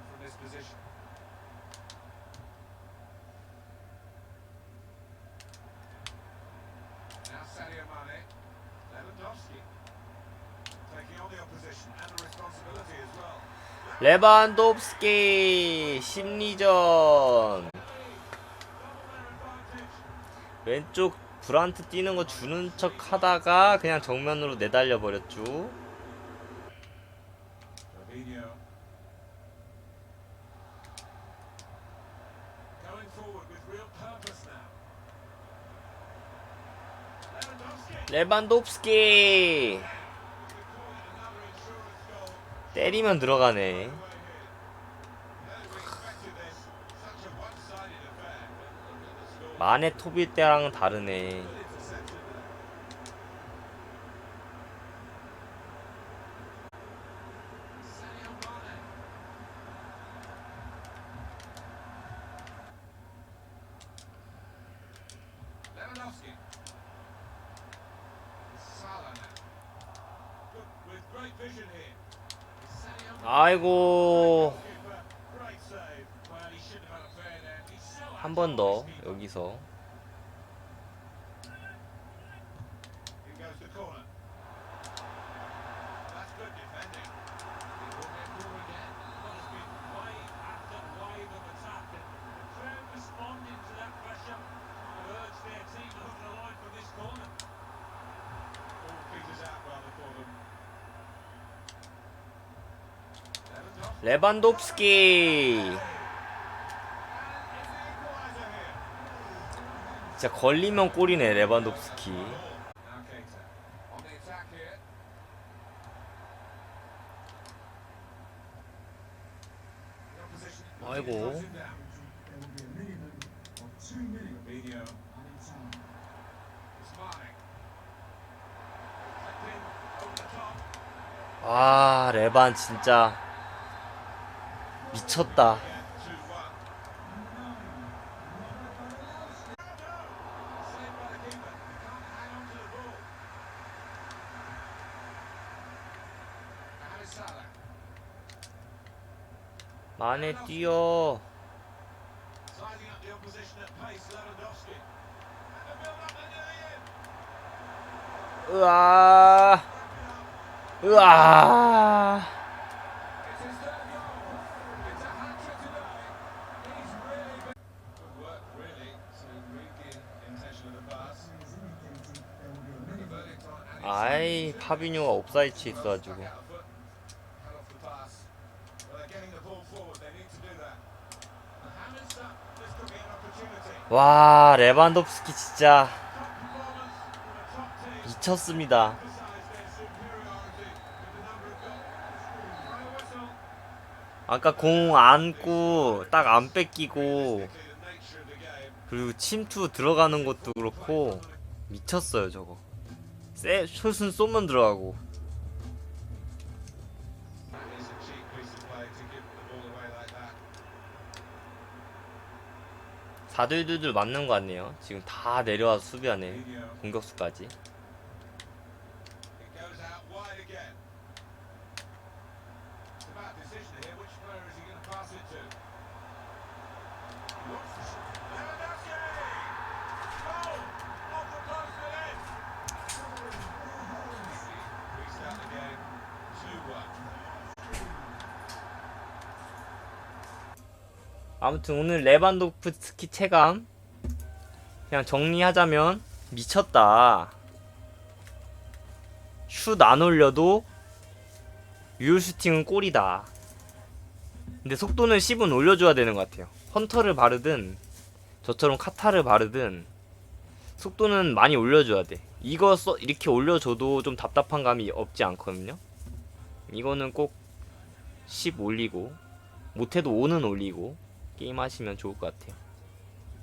forward from this position. Now Sadio Mane, Lewandowski, taking on the opposition and the responsibility as well. 레반도프스키 심리전 왼쪽 브란트 뛰는 거 주는 척 하다가 그냥 정면으로 내달려 버렸죠. Goal. 때리면 들어가네. 만의 톱일 때랑은 다르네. So 한번 더. 여기서 레반도프스키. 진짜 걸리면 골이네 레반도프스키 아이고. 아 레반 진짜 미쳤다 Again, 2-1. Saved by the keeper. He can't hang on to the ball. Mohamed Salah. 만에 뛰어. 으아 으아 아이 파비뉴가 옵사이트 있어가지고. 와 레반도프스키 진짜. 미쳤습니다. 아까 공 안고 딱 안 뺏기고. 그리고 침투 들어가는 것도 그렇고 미쳤어요 저거 세 슛은 쏘면 들어가고. 4들들들 맞는 거 같네요 지금 다 내려와서 수비하네. 공격수까지 아무튼 오늘 레반도프스키 체감 그냥 정리하자면 미쳤다. 슛 안 올려도 유효 슈팅은 골이다. 근데 속도는 10은 올려줘야 되는 것 같아요. 헌터를 바르든 저처럼 카타를 바르든 속도는 많이 올려줘야 돼. 이거 써 이렇게 올려줘도 좀 답답한 감이 없지 않거든요. 이거는 꼭 10 올리고 못해도 5는 올리고 게임 하시면 좋을 것 같아요.